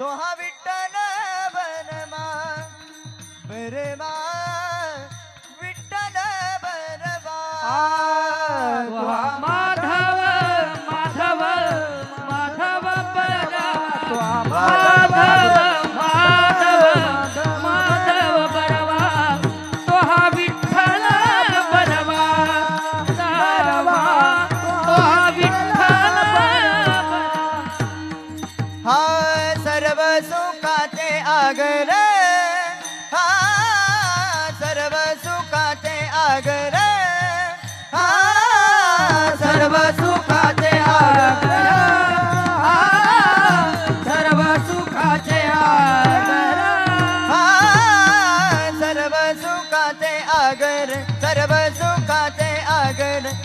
तो हा विठ्ठल बरमा बरमा विठ्ठल बरमा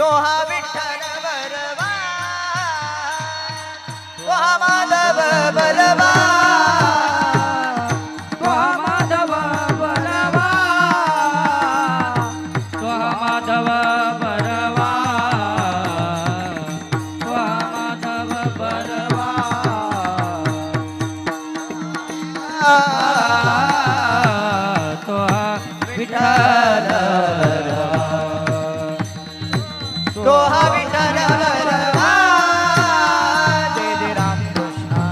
तो हा विठ्ठल बरवा तो हा विठ्ठल जय जय राम कृष्ण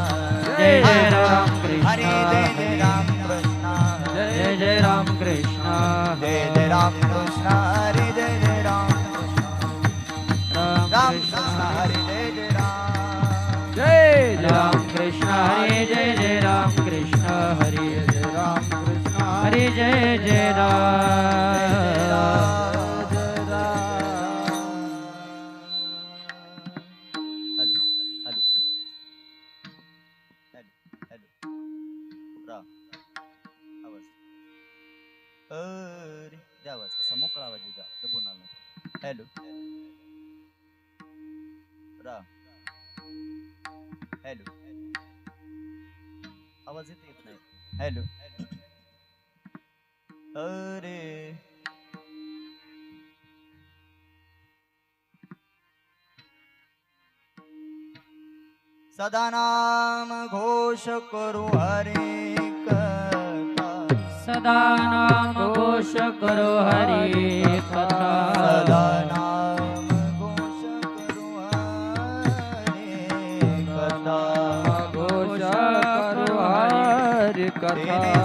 जय जय राम हरे जय जय राम कृष्ण जय जय राम कृष्ण जय जय राम कृष्ण हरे जय जय राम कृष्ण राम राम कृष्ण हरे जय जय राम जय राम कृष्ण हरे जय जय राम कृष्ण हरे जय राम कृष्ण हरे जय जय राम द्या आवाज असा मोकळा आवाज येऊ द्या दबून आला नको. हॅलो रा हॅलो आवाज येत येत नाही हॅलो अरे सदा नाम घोष करू हरे कथा सदा नाम घोष करो हरी कथा। सदा नाम घोष करू हरे कथा। घोष करो हरी कथा।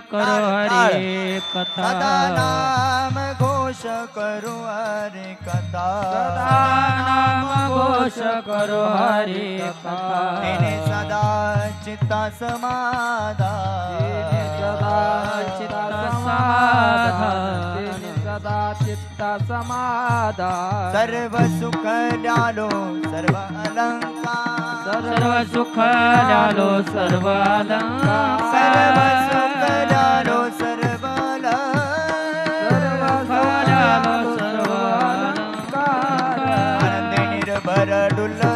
करो हरी सदा कथा. नाम घोष करू हरी कथा. सदा नाम घोष करो हरी कथा. सदा चित्ता समाधान. सदा चित्त समाधान. सदा चित्त समाधान सर्व सुख द्यालो सर्व अलंकार. सर्व सुख द्यालो सर्व अलंकार. सर्व सुख द्यालो सर्व सर्व अलंकार. आनंदे निर्भर डुलत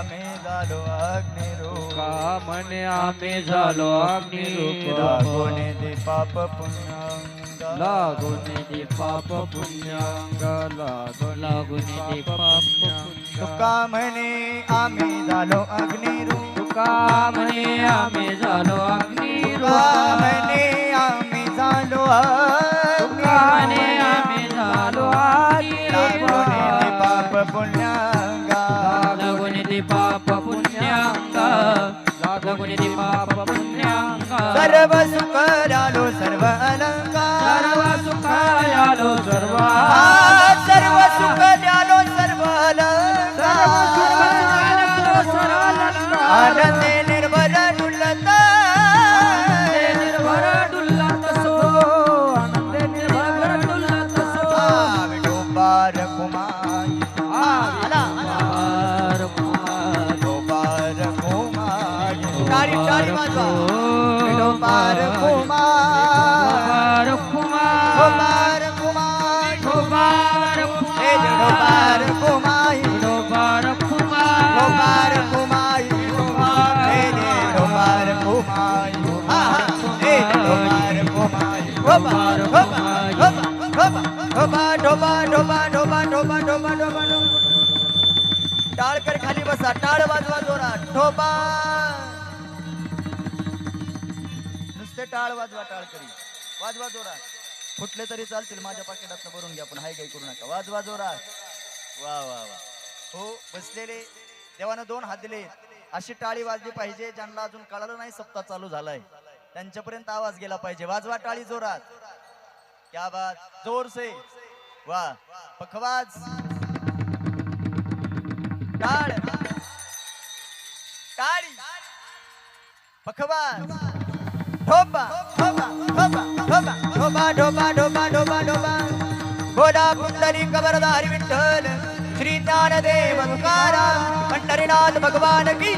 आम्ही झालो अग्निरू कामने आम्ही झालो अग्निरूप? लागोने दीपाप पुण्यांग. लागून ती पाप पुण्यांग. लागून लागून ते पाप कामने आम्ही झालो अग्निरू कामने आम्ही झालो अग्निरो Bye-bye. जोरात नुसते टाळ वाजवा टाळकरी वाजवा जोरात. फुटले तरी चालतील माझ्या पाकिटात भरून घ्या पण हाय काही करू नका. वाजवा जोरात. वा वा वा. हो बसलेले. देवानं दोन हात दिले अशी टाळी वाजली पाहिजे ज्यांना अजून कळालं नाही सप्ताह चालू झालाय. त्यांच्यापर्यंत आवाज गेला पाहिजे. वाजवा टाळी जोरात. क्या बात. जोर से वा. पखवाज. टाळ. पखवाज ढोबा ढोबा ढोबा ढोबा ढोबा ढोबा ढोबा ढोबा ढोबा गोदा पुंडरी कबरदारी विठ्ठल श्री ज्ञानदेव तुकाराम पंढरीनाथ भगवान की.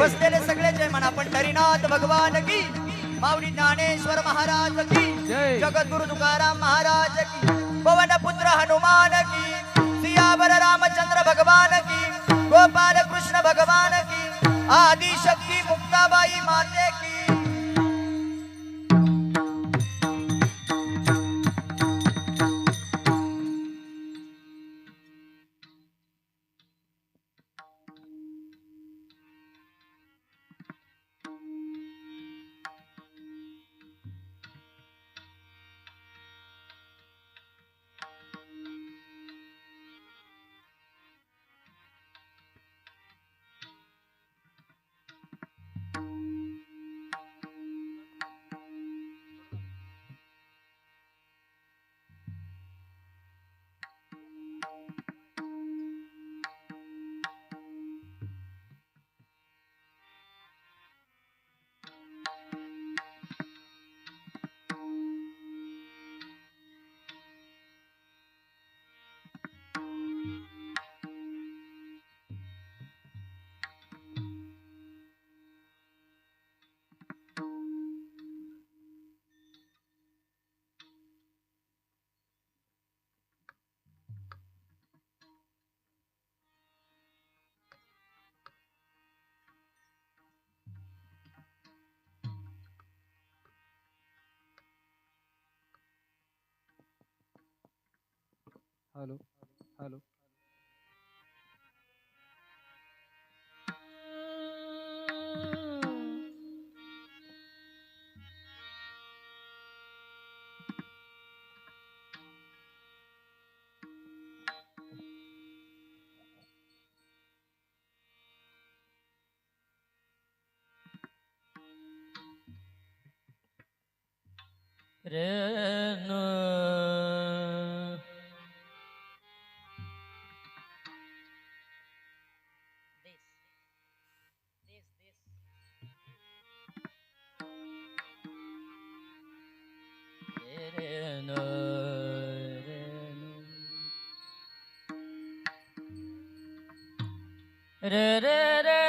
बसलेले सगळे जय म्हणा पंढरीनाथ भगवान की। माऊली ज्ञानेश्वर महाराज की. जगद्गुरु तुकाराम महाराज की। पवन पुत्र हनुमान की। सियावर रामचंद्र भगवान की। गोपाल कृष्ण भगवान की। आदि शक्ती বাবাই মাতে हॅलो हॅलो. रे Da, da, da.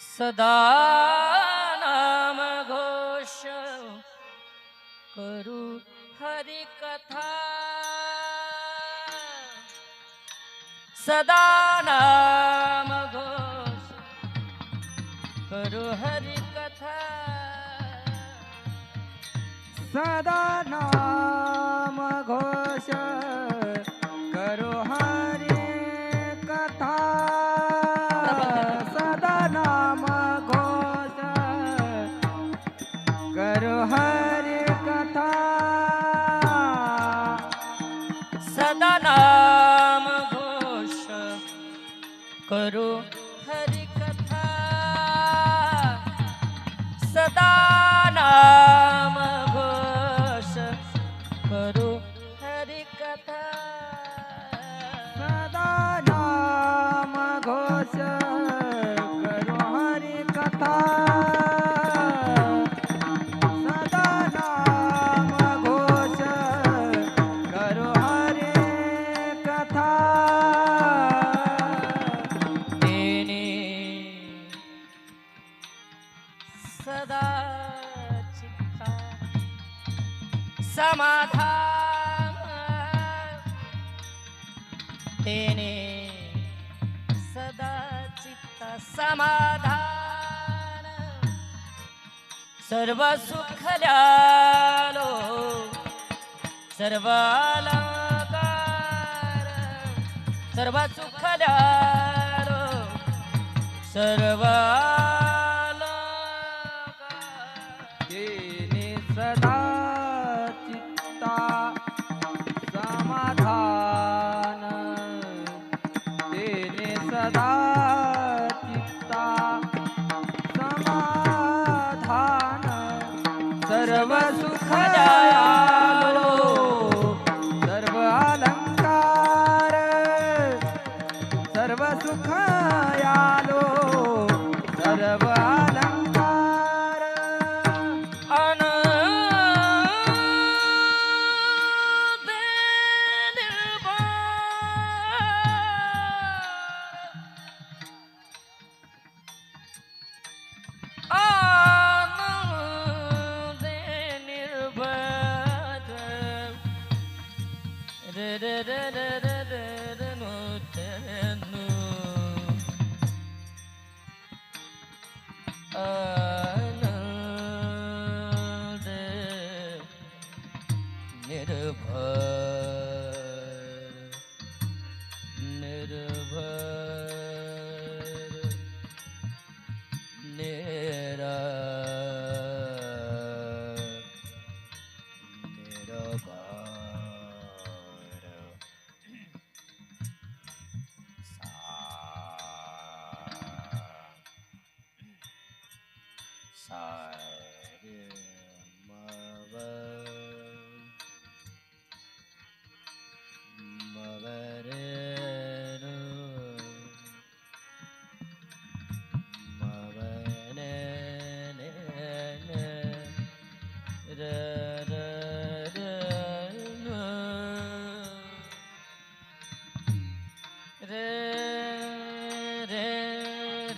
सदामघोष करो हरि कथा सदा नमघोष करु हरि कथा सदा नाम सदा चित्ता समाधान। तेने सदा चित्ता समाधान। सर्व सुख लो सर्व सर्व सुख लो सर्व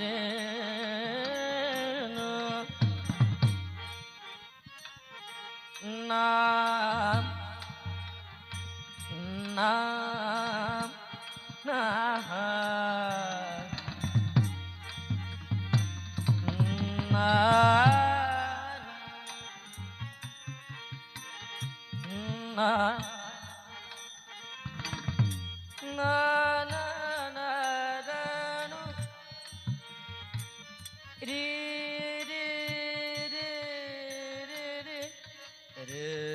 रे it is.